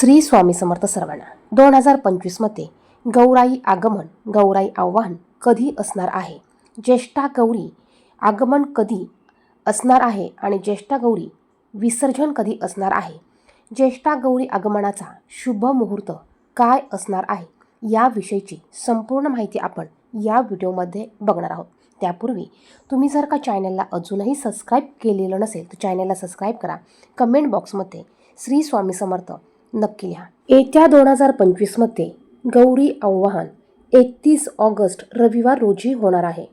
श्री स्वामी समर्थ सर्वांना दोन हजार पंचवीसमध्ये गौराई आगमन गौराई आव्हान कधी असणार आहे? ज्येष्ठा गौरी आगमन कधी असणार आहे आणि ज्येष्ठा गौरी विसर्जन कधी असणार आहे? ज्येष्ठा गौरी आगमनाचा शुभ मुहूर्त काय असणार आहे? याविषयीची संपूर्ण माहिती आपण या व्हिडिओमध्ये बघणार आहोत. त्यापूर्वी तुम्ही जर का चॅनलला अजूनही सबस्क्राईब केलेलं नसेल तर चॅनलला सबस्क्राईब करा. कमेंट बॉक्समध्ये श्री स्वामी समर्थ नक्की लिहा. येत्या दोन हजार पंचवीसमध्ये गौरी आव्हान एकतीस ऑगस्ट रविवार रोजी होणार आहे.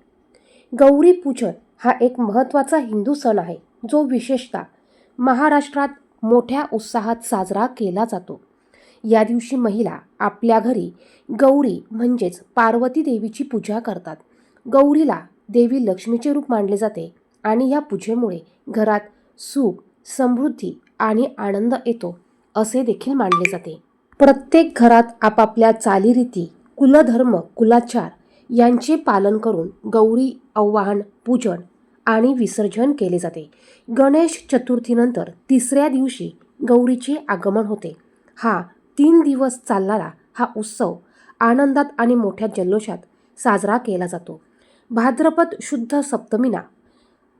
गौरी पूजन हा एक महत्त्वाचा हिंदू सण आहे जो विशेषतः महाराष्ट्रात मोठ्या उत्साहात साजरा केला जातो. या दिवशी महिला आपल्या घरी गौरी म्हणजेच पार्वती देवीची पूजा करतात. गौरीला देवी लक्ष्मीचे रूप मानले जाते आणि या पूजेमुळे घरात सुख समृद्धी आणि आनंद येतो. असे देखील मानले जाते. प्रत्येक घरात आपापल्या चालीरीती कुलधर्म कुलाचार यांचे पालन करून गौरी आव्हान पूजन आणि विसर्जन केले जाते. गणेश चतुर्थीनंतर तिसऱ्या दिवशी गौरीचे आगमन होते. हा तीन दिवस चालणारा हा उत्सव आनंदात आणि मोठ्या जल्लोषात साजरा केला जातो. भाद्रपद शुद्ध सप्तमीला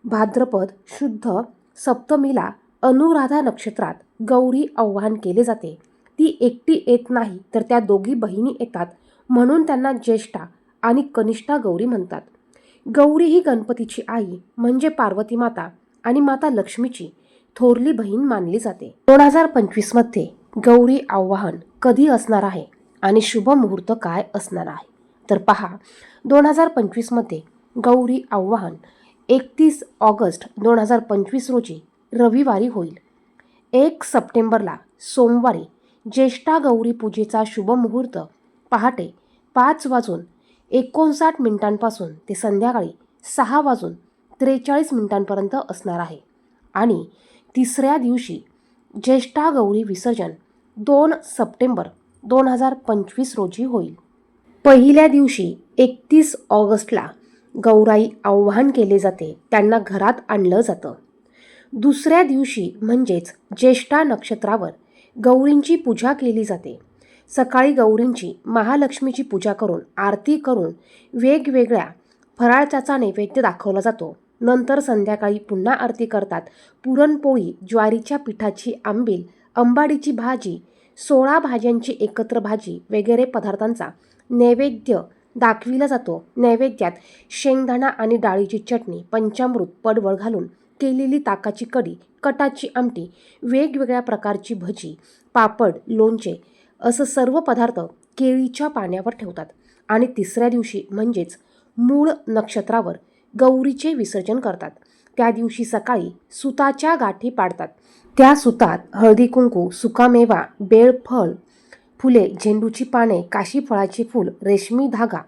भाद्रपद शुद्ध सप्तमीला अनुराधा नक्षत्रात गौरी आव्हान केले जाते. ती एकटी येत नाही तर त्या दोघी बहिणी येतात म्हणून त्यांना ज्येष्ठा आणि कनिष्ठा गौरी म्हणतात. गौरी ही गणपतीची आई म्हणजे पार्वती माता आणि माता लक्ष्मीची थोरली बहीण मानली जाते. दोन हजार पंचवीसमध्ये गौरी आव्हान कधी असणार आहे आणि शुभ मुहूर्त काय असणार आहे? तर पहा दोन हजार पंचवीसमध्ये गौरी आव्हान एकतीस ऑगस्ट दोन हजार पंचवीस रोजी रविवारी होईल. एक सप्टेंबरला सोमवारी ज्येष्ठा गौरी पूजेचा शुभ मुहूर्त पहाटे पाच वाजून एकोणसाठ मिनिटांपासून ते संध्याकाळी सहा वाजून त्रेचाळीस मिनिटांपर्यंत असणार आहे. आणि तिसऱ्या दिवशी ज्येष्ठा गौरी विसर्जन दोन सप्टेंबर दोन हजार पंचवीस रोजी होईल. पहिल्या दिवशी एकतीस ऑगस्टला गौराई आव्हान केले जाते. त्यांना घरात आणलं जातं. दुसऱ्या दिवशी म्हणजेच ज्येष्ठा नक्षत्रावर गौरींची पूजा केली जाते. सकाळी गौरींची महालक्ष्मीची पूजा करून आरती करून वेगवेगळ्या फराळचा नैवेद्य दाखवला जातो. नंतर संध्याकाळी पुन्हा आरती करतात. पुरणपोळी ज्वारीच्या पिठाची आंबील अंबाडीची भाजी सोळा भाज्यांची एकत्र भाजी वगैरे पदार्थांचा नैवेद्य दाखविला जातो. नैवेद्यात शेंगदाणा आणि डाळीची चटणी पंचामृत पडवळ घालून केलेली ताकाची कढी कटाची आमटी वेगवेगळ्या प्रकारची भजी पापड लोणचे असं सर्व पदार्थ केळीच्या पाण्यावर ठेवतात. आणि तिसऱ्या दिवशी म्हणजेच मूळ नक्षत्रावर गौरीचे विसर्जन करतात. त्या दिवशी सकाळी सुताच्या गाठी पाडतात. त्या सुतात हळदी कुंकू सुकामेवा बेळफळ फुले झेंडूची पाने काशी फळाची फूल रेशमी धागा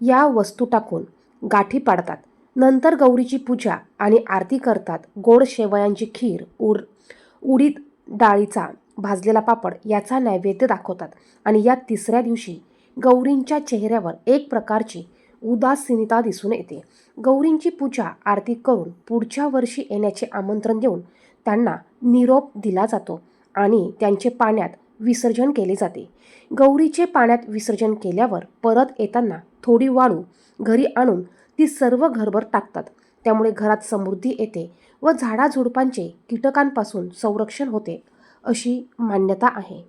या वस्तू टाकून गाठी पाडतात. नंतर गौरीची पूजा आणि आरती करतात. गोड शेवयांची खीर उर उडीद डाळीचा भाजलेला पापड याचा नैवेद्य दाखवतात. आणि या तिसऱ्या दिवशी गौरींच्या चेहऱ्यावर एक प्रकारची उदासीनता दिसून येते. गौरींची पूजा आरती करून पुढच्या वर्षी येण्याचे आमंत्रण देऊन त्यांना निरोप दिला जातो आणि त्यांचे पाण्यात विसर्जन केले जाते. गौरीचे पाण्यात विसर्जन केल्यावर परत येताना थोडी वाळू घरी आणून ती सर्व घरभर टाकतात. त्यामुळे घरात समृद्धी येते व झाडाझुडपांचे कीटकांपासून संरक्षण होते अशी मान्यता आहे.